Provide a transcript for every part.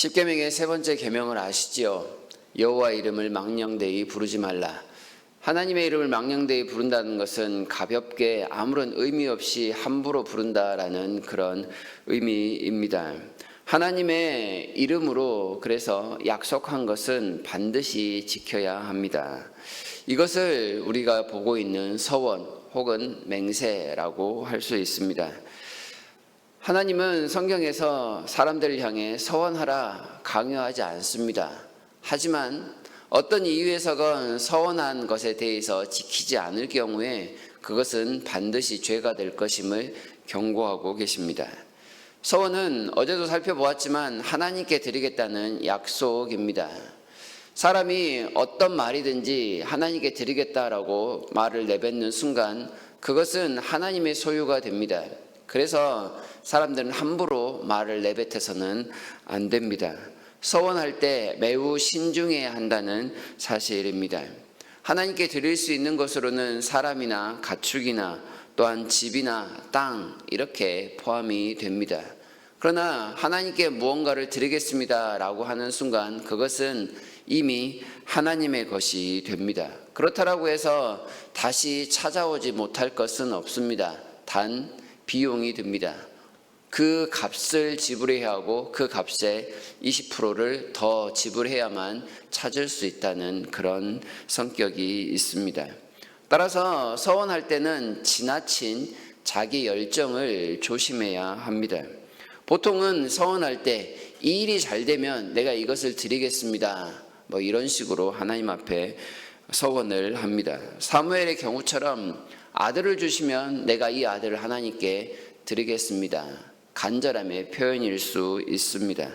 십계명의 세 번째 계명을 아시지요? 여호와 이름을 망령되이 부르지 말라. 하나님의 이름을 망령되이 부른다는 것은 가볍게 아무런 의미 없이 함부로 부른다라는 그런 의미입니다. 하나님의 이름으로 그래서 약속한 것은 반드시 지켜야 합니다. 이것을 우리가 보고 있는 서원 혹은 맹세라고 할 수 있습니다. 하나님은 성경에서 사람들을 향해 서원하라 강요하지 않습니다. 하지만 어떤 이유에서건 서원한 것에 대해서 지키지 않을 경우에 그것은 반드시 죄가 될 것임을 경고하고 계십니다. 서원은 어제도 살펴보았지만 하나님께 드리겠다는 약속입니다. 사람이 어떤 말이든지 하나님께 드리겠다라고 말을 내뱉는 순간 그것은 하나님의 소유가 됩니다. 그래서 사람들은 함부로 말을 내뱉어서는 안 됩니다. 서원할 때 매우 신중해야 한다는 사실입니다. 하나님께 드릴 수 있는 것으로는 사람이나 가축이나 또한 집이나 땅 이렇게 포함이 됩니다. 그러나 하나님께 무언가를 드리겠습니다 라고 하는 순간 그것은 이미 하나님의 것이 됩니다. 그렇다라고 해서 다시 찾아오지 못할 것은 없습니다. 단 비용이 듭니다. 그 값을 지불해야 하고 그 값의 20%를 더 지불해야만 찾을 수 있다는 그런 성격이 있습니다. 따라서 서원할 때는 지나친 자기 열정을 조심해야 합니다. 보통은 서원할 때 이 일이 잘 되면 내가 이것을 드리겠습니다. 뭐 이런 식으로 하나님 앞에 서원을 합니다. 사무엘의 경우처럼 아들을 주시면 내가 이 아들을 하나님께 드리겠습니다. 간절함의 표현일 수 있습니다.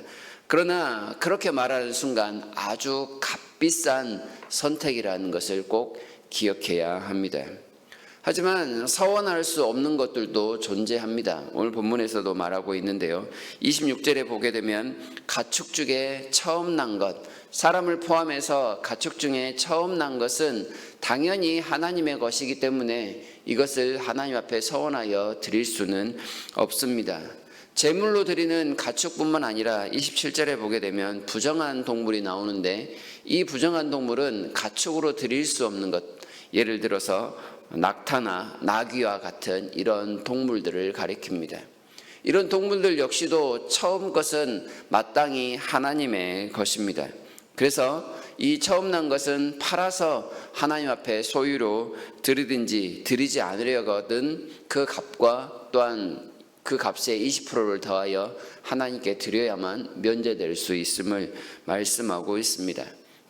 그러나 그렇게 말하는 순간 아주 값비싼 선택이라는 것을 꼭 기억해야 합니다. 하지만 서원할 수 없는 것들도 존재합니다. 오늘 본문에서도 말하고 있는데요. 26절에 보게 되면 가축 중에 처음 난 것, 사람을 포함해서 가축 중에 처음 난 것은 당연히 하나님의 것이기 때문에 이것을 하나님 앞에 서원하여 드릴 수는 없습니다. 제물로 드리는 가축뿐만 아니라 27절에 보게 되면 부정한 동물이 나오는데 이 부정한 동물은 가축으로 드릴 수 없는 것, 예를 들어서 낙타나 나귀와 같은 이런 동물들을 가리킵니다. 이런 동물들 역시도 처음 것은 마땅히 하나님의 것입니다. 그래서 이 처음 난 것은 팔아서 하나님 앞에 소유로 드리든지 드리지 않으려거든 그 값과 또한 그 값의 20%를 더하여 하나님께 드려야만 면제될 수 있음을 말씀하고 있습니다.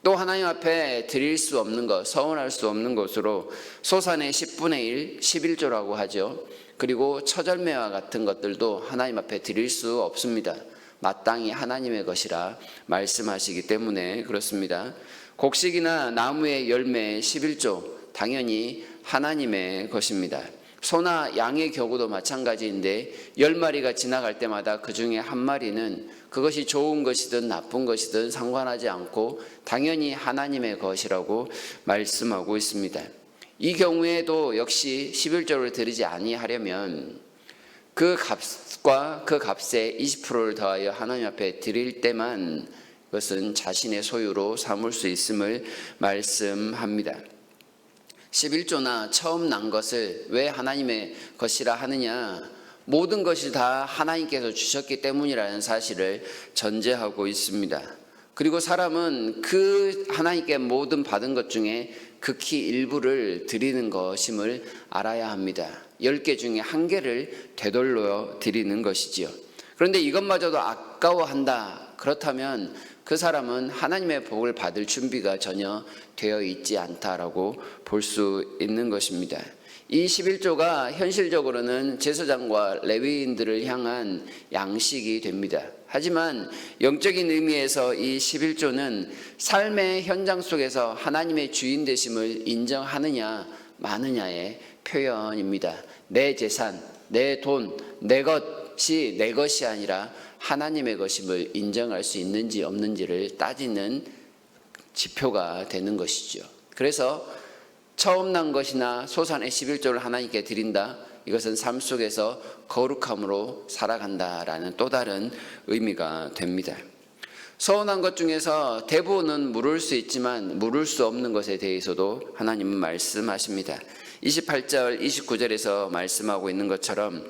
또 하나님 앞에 드릴 수 없는 것, 서운할 수 없는 것으로 소산의 10분의 1, 11조라고 하죠. 그리고 처절매와 같은 것들도 하나님 앞에 드릴 수 없습니다. 마땅히 하나님의 것이라 말씀하시기 때문에 그렇습니다. 곡식이나 나무의 열매 11조 당연히 하나님의 것입니다. 소나 양의 경우도 마찬가지인데 열 마리가 지나갈 때마다 그 중에 한 마리는 그것이 좋은 것이든 나쁜 것이든 상관하지 않고 당연히 하나님의 것이라고 말씀하고 있습니다. 이 경우에도 역시 11조를 드리지 아니하려면 그 값과 그 값의 20%를 더하여 하나님 앞에 드릴 때만 그것은 자신의 소유로 삼을 수 있음을 말씀합니다. 11조나 처음 난 것을 왜 하나님의 것이라 하느냐? 모든 것이 다 하나님께서 주셨기 때문이라는 사실을 전제하고 있습니다. 그리고 사람은 그 하나님께 모든 받은 것 중에 극히 일부를 드리는 것임을 알아야 합니다. 10개 중에 한 개를 되돌려 드리는 것이지요. 그런데 이것마저도 아까워한다. 그렇다면 그 사람은 하나님의 복을 받을 준비가 전혀 되어 있지 않다라고 볼 수 있는 것입니다. 이 11조가 현실적으로는 제사장과 레위인들을 향한 양식이 됩니다. 하지만 영적인 의미에서 이 11조는 삶의 현장 속에서 하나님의 주인 되심을 인정하느냐 마느냐의 표현입니다. 내 재산, 내 돈, 내 것 이 내 것이 아니라 하나님의 것임을 인정할 수 있는지 없는지를 따지는 지표가 되는 것이죠. 그래서 처음 난 것이나 소산의 11조를 하나님께 드린다. 이것은 삶 속에서 거룩함으로 살아간다라는 또 다른 의미가 됩니다. 서운한 것 중에서 대부분은 물을 수 있지만 물을 수 없는 것에 대해서도 하나님은 말씀하십니다. 28절, 29절에서 말씀하고 있는 것처럼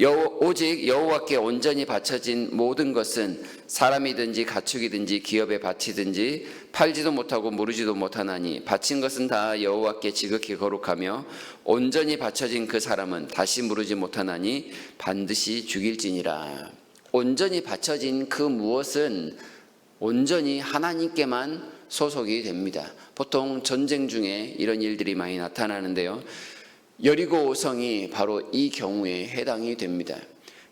여, 오직 여호와께 온전히 바쳐진 모든 것은 사람이든지 가축이든지 기업에 바치든지 팔지도 못하고 무르지도 못하나니 바친 것은 다 여호와께 지극히 거룩하며 온전히 바쳐진 그 사람은 다시 무르지 못하나니 반드시 죽일지니라. 온전히 바쳐진 그 무엇은 온전히 하나님께만 소속이 됩니다. 보통 전쟁 중에 이런 일들이 많이 나타나는데요. 여리고 성이 바로 이 경우에 해당이 됩니다.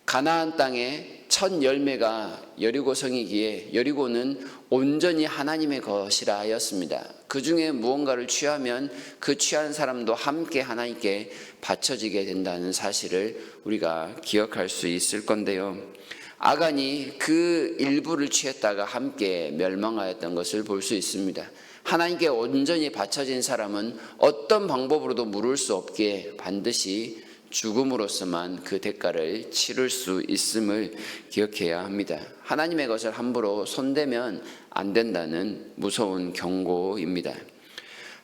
가나안 땅의 첫 열매가 여리고 성이기에 여리고는 온전히 하나님의 것이라 하였습니다. 그 중에 무언가를 취하면 그 취한 사람도 함께 하나님께 바쳐지게 된다는 사실을 우리가 기억할 수 있을 건데요. 아간이 그 일부를 취했다가 함께 멸망하였던 것을 볼 수 있습니다. 하나님께 온전히 바쳐진 사람은 어떤 방법으로도 물을 수 없기에 반드시 죽음으로서만 그 대가를 치를 수 있음을 기억해야 합니다. 하나님의 것을 함부로 손대면 안 된다는 무서운 경고입니다.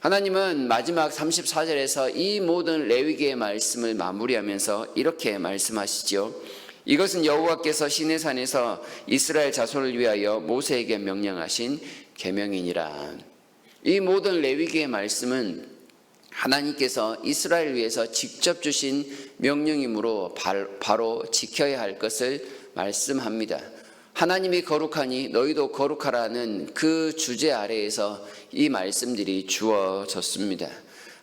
하나님은 마지막 34절에서 이 모든 레위기의 말씀을 마무리하면서 이렇게 말씀하시지요. 이것은 여호와께서 시내산에서 이스라엘 자손을 위하여 모세에게 명령하신 계명이니라. 이 모든 레위기의 말씀은 하나님께서 이스라엘 위해서 직접 주신 명령이므로 바로 지켜야 할 것을 말씀합니다. 하나님이 거룩하니 너희도 거룩하라는 그 주제 아래에서 이 말씀들이 주어졌습니다.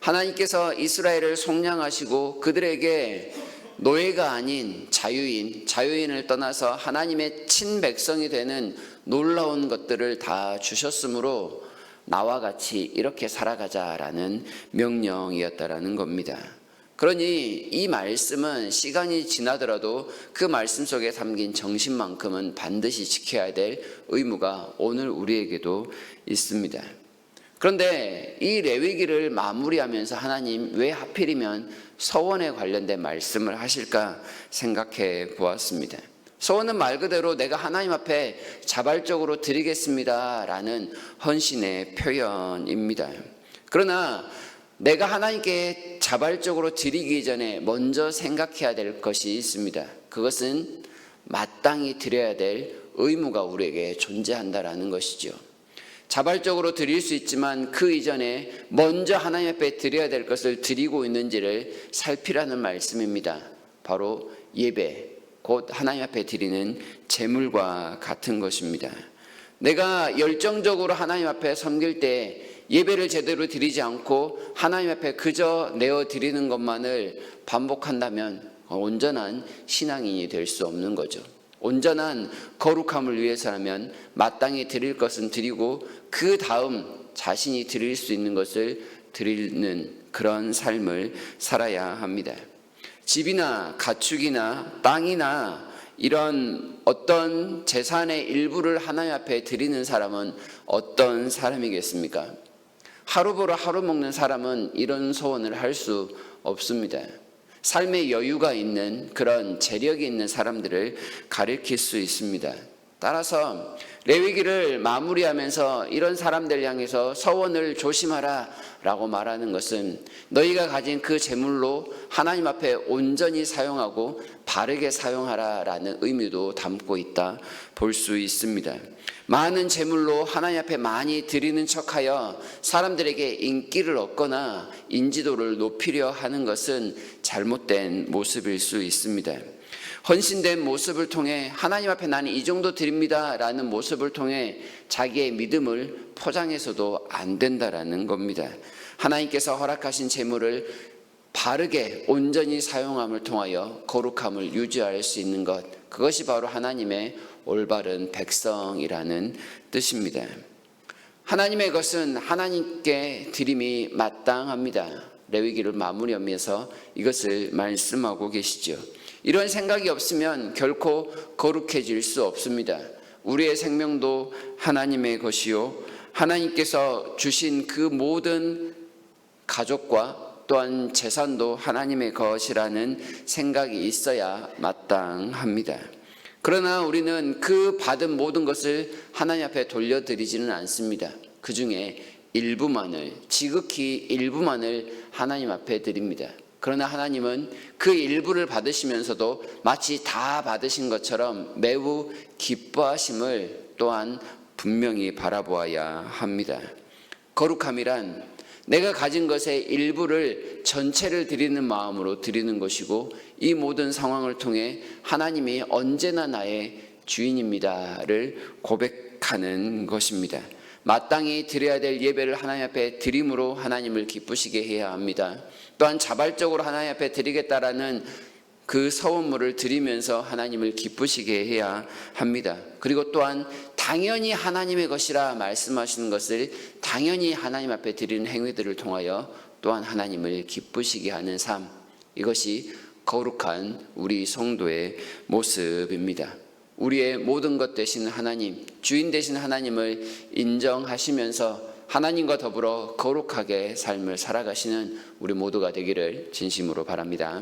하나님께서 이스라엘을 속량하시고 그들에게 노예가 아닌 자유인, 자유인을 떠나서 하나님의 친백성이 되는 놀라운 것들을 다 주셨으므로 나와 같이 이렇게 살아가자라는 명령이었다라는 겁니다. 그러니 이 말씀은 시간이 지나더라도 그 말씀 속에 담긴 정신만큼은 반드시 지켜야 될 의무가 오늘 우리에게도 있습니다. 그런데 이 레위기를 마무리하면서 하나님 왜 하필이면 서원에 관련된 말씀을 하실까 생각해 보았습니다. 서원은 말 그대로 내가 하나님 앞에 자발적으로 드리겠습니다라는 헌신의 표현입니다. 그러나 내가 하나님께 자발적으로 드리기 전에 먼저 생각해야 될 것이 있습니다. 그것은 마땅히 드려야 될 의무가 우리에게 존재한다라는 것이죠. 자발적으로 드릴 수 있지만 그 이전에 먼저 하나님 앞에 드려야 될 것을 드리고 있는지를 살피라는 말씀입니다. 바로 예배, 곧 하나님 앞에 드리는 제물과 같은 것입니다. 내가 열정적으로 하나님 앞에 섬길 때 예배를 제대로 드리지 않고 하나님 앞에 그저 내어 드리는 것만을 반복한다면 온전한 신앙인이 될 수 없는 거죠. 온전한 거룩함을 위해서라면 마땅히 드릴 것은 드리고 그 다음 자신이 드릴 수 있는 것을 드리는 그런 삶을 살아야 합니다. 집이나 가축이나 땅이나 이런 어떤 재산의 일부를 하나님 앞에 드리는 사람은 어떤 사람이겠습니까? 하루 벌어 하루 먹는 사람은 이런 소원을 할 수 없습니다. 삶의 여유가 있는 그런 재력이 있는 사람들을 가리킬 수 있습니다. 따라서 레위기를 마무리하면서 이런 사람들 향해서 서원을 조심하라 라고 말하는 것은 너희가 가진 그 재물로 하나님 앞에 온전히 사용하고 바르게 사용하라 라는 의미도 담고 있다 볼 수 있습니다. 많은 재물로 하나님 앞에 많이 드리는 척하여 사람들에게 인기를 얻거나 인지도를 높이려 하는 것은 잘못된 모습일 수 있습니다. 헌신된 모습을 통해 하나님 앞에 나는 이 정도 드립니다 라는 모습을 통해 자기의 믿음을 포장해서도 안 된다라는 겁니다. 하나님께서 허락하신 재물을 바르게 온전히 사용함을 통하여 거룩함을 유지할 수 있는 것 그것이 바로 하나님의 올바른 백성이라는 뜻입니다. 하나님의 것은 하나님께 드림이 마땅합니다. 레위기를 마무리하면서 이것을 말씀하고 계시죠. 이런 생각이 없으면 결코 거룩해질 수 없습니다. 우리의 생명도 하나님의 것이요. 하나님께서 주신 그 모든 가족과 또한 재산도 하나님의 것이라는 생각이 있어야 마땅합니다. 그러나 우리는 그 받은 모든 것을 하나님 앞에 돌려드리지는 않습니다. 그 중에 일부만을, 지극히 일부만을 하나님 앞에 드립니다. 그러나 하나님은 그 일부를 받으시면서도 마치 다 받으신 것처럼 매우 기뻐하심을 또한 분명히 바라보아야 합니다. 거룩함이란 내가 가진 것의 일부를 전체를 드리는 마음으로 드리는 것이고 이 모든 상황을 통해 하나님이 언제나 나의 주인입니다를 고백하는 것입니다. 마땅히 드려야 될 예배를 하나님 앞에 드림으로 하나님을 기쁘시게 해야 합니다. 또한 자발적으로 하나님 앞에 드리겠다라는 그 서원물을 드리면서 하나님을 기쁘시게 해야 합니다. 그리고 또한 당연히 하나님의 것이라 말씀하시는 것을 당연히 하나님 앞에 드리는 행위들을 통하여 또한 하나님을 기쁘시게 하는 삶. 이것이 거룩한 우리 성도의 모습입니다. 우리의 모든 것 되신 하나님, 주인 되신 하나님을 인정하시면서 하나님과 더불어 거룩하게 삶을 살아가시는 우리 모두가 되기를 진심으로 바랍니다.